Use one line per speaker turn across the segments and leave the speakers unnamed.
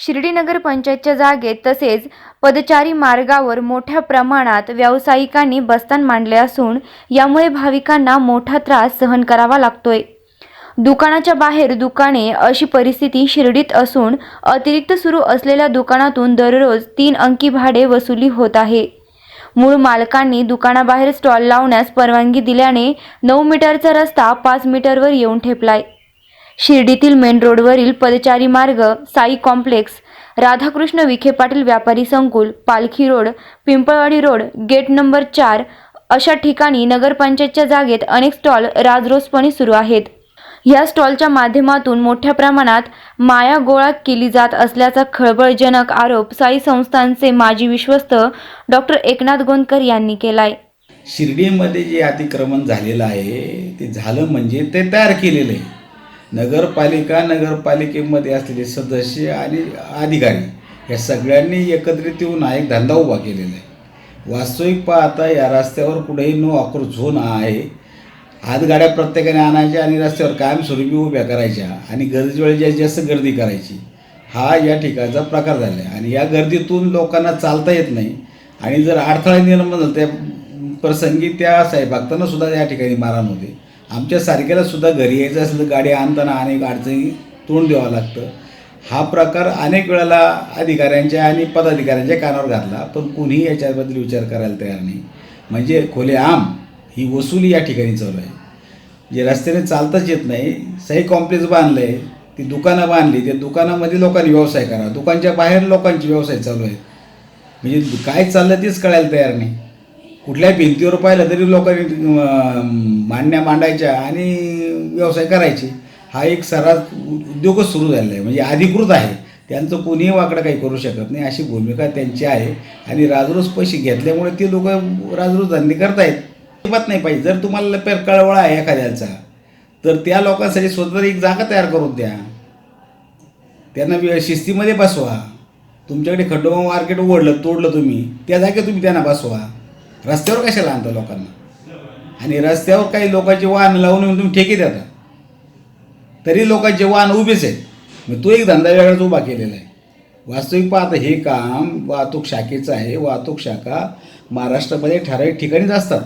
शिर्डी नगर पंचायतच्या जागेत तसेच पदचारी मार्गावर मोठ्या प्रमाणात व्यावसायिकांनी बस्तान मांडले असून यामुळे भाविकांना मोठा त्रास सहन करावा लागतोय. दुकानाच्या बाहेर दुकाने अशी परिस्थिती शिर्डीत असून अतिरिक्त सुरू असलेल्या दुकानातून दररोज तीन अंकी भाडे वसुली होत आहे. मूळ मालकांनी दुकानाबाहेर स्टॉल लावण्यास परवानगी दिल्याने नऊ मीटरचा रस्ता पाच मीटरवर येऊन ठेपलाय. शिर्डीतील मेन रोडवरील पदचारी मार्ग साई कॉम्प्लेक्स राधाकृष्ण विखे पाटील व्यापारी संकुल Palkhi road Pimpalwadi road gate number चार अशा ठिकाणी नगरपंचायतच्या जागेत अनेक स्टॉल राजरोसपणे सुरू आहेत. या स्टॉलच्या माध्यमातून मोठ्या प्रमाणात माया गोळा केली जात असल्याचा खळबळजनक आरोप साई संस्थांचे माजी विश्वस्त डॉक्टर एकनाथ गोंदकर यांनी केलाय.
शिर्डीमध्ये जे अतिक्रमण झालेलं आहे ते झालं म्हणजे ते तयार केलेलं आहे. नगरपालिका नगरपालिकेमध्ये असलेले सदस्य आणि अधिकारी या सगळ्यांनी एकत्रित येऊन हा एक धंदा उभा केलेला आहे. वास्तविक पाहता या रस्त्यावर कुठेही नो अक्रोच झोन आहे. हातगाड्या प्रत्येकाने आणायच्या आणि रस्त्यावर कायमस्वरूपी उभ्या करायच्या आणि गरजेच्या ज्या जास्तीत जास्त गर्दी करायची हा या ठिकाणचा प्रकार झाला आहे. आणि या गर्दीतून लोकांना चालता येत नाही. आणि जर अडथळा निर्माण झाला त्या प्रसंगी त्या साहेबागताना सुद्धा या ठिकाणी मारहाण होते. आमच्या सारख्याला सुद्धा घरी यायचं असेल तर गाडी आणताना अनेक अडचणी तोंड द्यावं लागतं. हा प्रकार अनेक वेळेला अधिकाऱ्यांच्या आणि पदाधिकाऱ्यांच्या कानावर घातला पण कुणीही याच्याबद्दल विचार करायला तयार नाही. म्हणजे खोलेआम ही वसुली या ठिकाणी चालू आहे. जे रस्त्याने चालताच येत नाही सही कॉम्प्लेक्स बांधलं आहे ती दुकानं बांधली त्या दुकानामध्ये लोकांनी व्यवसाय करा दुकानच्या बाहेर लोकांचे व्यवसाय चालू आहेत. म्हणजे काय चाललं तेच कळायला तयार नाही. कुठल्याही भिंतीवर पाहिलं तरी लोकांनी मांडण्या मांडायच्या आणि व्यवसाय करायचे. हा एक सर्रास उद्योगच सुरू झालेला आहे. म्हणजे अधिकृत आहे. त्यांचं कोणीही वाकडं काही करू शकत नाही अशी भूमिका त्यांची आहे. आणि राजरोज पैसे घेतल्यामुळे ते लोक राजरोज धंदे करतायत. अजिबात नाही पाहिजे. जर तुम्हाला पेर कळवळा आहे एखाद्याचा तर त्या लोकांसाठी स्वतः एक जागा तयार करून द्या. त्यांना शिस्तीमध्ये बसवा. तुमच्याकडे खड्डोबा मार्केट उघडलं तोडलं तुम्ही त्या जागेत तुम्ही त्यांना बसवा. रस्त्यावर कशाला आणता लोकांना? आणि रस्त्यावर काही लोकांचे वाहन लावून येऊन तुम्ही ठेके देता. तरी लोकांचे वाहन उभेच आहेत. मग तो एक धंदा वेगळाच उभा केलेला आहे. वास्तविक पाहता हे काम वाहतूक शाखेचं आहे. वाहतूक शाखा महाराष्ट्रामध्ये ठराविक ठिकाणीच असतात.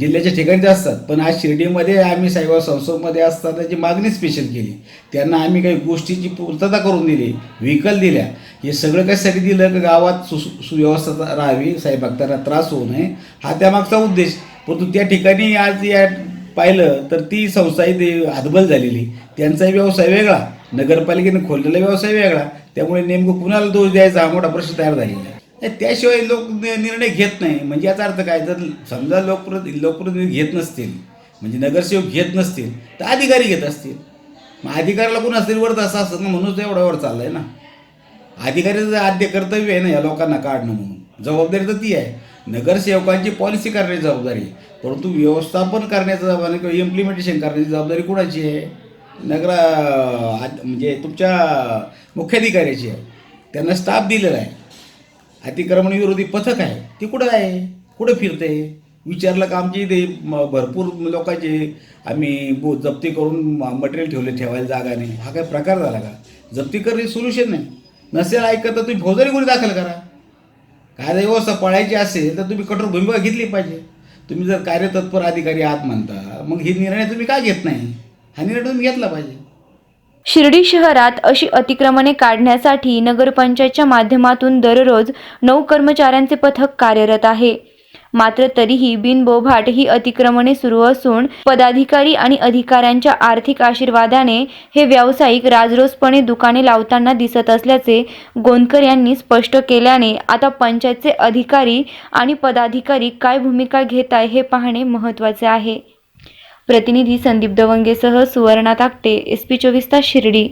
जिल्ह्याच्या ठिकाणीच असतात. पण आज शिर्डीमध्ये आम्ही साईबाबा संस्थेमध्ये असताना जी मागणी स्पेशल केली. त्यांना आम्ही काही गोष्टीची पूर्तता करून दिली व्हेकल दिल्या. हे सगळं कशासाठी दिलं? की गावात सु सुव्यवस्था राहावी साई भक्तांना त्रास होऊ नये. हा त्यामागचा उद्देश. परंतु त्या ठिकाणी आज या पाहिलं तर ती संस्था इथे हातबल झालेली. त्यांचा व्यवसाय वेगळा. नगरपालिकेने खोललेला व्यवसाय वेगळा. त्यामुळे नेमकं कुणाला दोष द्यायचा हा मोठा प्रश्न तयार झालेला आहे. त्याशिवाय लोक निर्णय घेत नाही. म्हणजे याचा अर्थ काय? जर समजा लोकप्रति लोकप्रतिनिधी घेत नसतील म्हणजे नगरसेवक घेत नसतील तर अधिकारी घेत असतील. मग अधिकाऱ्याला कोण असतील? वर असं असतं ना म्हणून तर एवढा वर चाललं आहे ना अधिकाऱ्याचं आद्य कर्तव्य आहे ना या लोकांना काढणं म्हणून. जबाबदारी तर ती आहे. नगरसेवकांची पॉलिसी करण्याची जबाबदारी परंतु व्यवस्थापन करण्याची जबाबदारी किंवा इम्प्लिमेंटेशन करण्याची जबाबदारी कुणाची आहे? नगर आद- म्हणजे तुमच्या मुख्याधिकाऱ्याची आहे. त्यांना स्टाफ दिलेला आहे. अतिक्रमण विरोधी पथक आहे ते कुठं आहे? कुठं फिरते विचारलं का आमची ते भरपूर लोकांचे आम्ही बो जप्ती करून मटेरियल ठेवले ठेवायला जागा नाही. हा काय प्रकार झाला का? जप्ती करणे सोल्युशन नाही. नसेल ऐकत तर तुम्ही फौजदारी गुन्हे दाखल करा. कायदा व्यवस्था पळायची असेल तर तुम्ही कठोर भूमिका घेतली पाहिजे. तुम्ही जर कार्यतत्पर अधिकारी आहात म्हणता मग हे निर्णय तुम्ही का घेत नाही? हा निर्णय तुम्ही घेतला पाहिजे.
शिर्डी शहरात अशी अतिक्रमणे काढण्यासाठी नगरपंचायतच्या माध्यमातून दररोज नऊ कर्मचाऱ्यांचे पथक कार्यरत आहे. मात्र तरीही बिनबोभाट ही अतिक्रमणे सुरू असून पदाधिकारी आणि अधिकाऱ्यांच्या आर्थिक आशीर्वादाने हे व्यावसायिक राजरोसपणे दुकाने लावताना दिसत असल्याचे गोंदकर यांनी स्पष्ट केल्याने आता पंचायतचे अधिकारी आणि पदाधिकारी काय भूमिका घेत आहे हे पाहणे महत्त्वाचे आहे. प्रतिनिधी संदीप दवंगेसह सुवर्णा ताकटे एस पी चोवीस तास शिर्डी.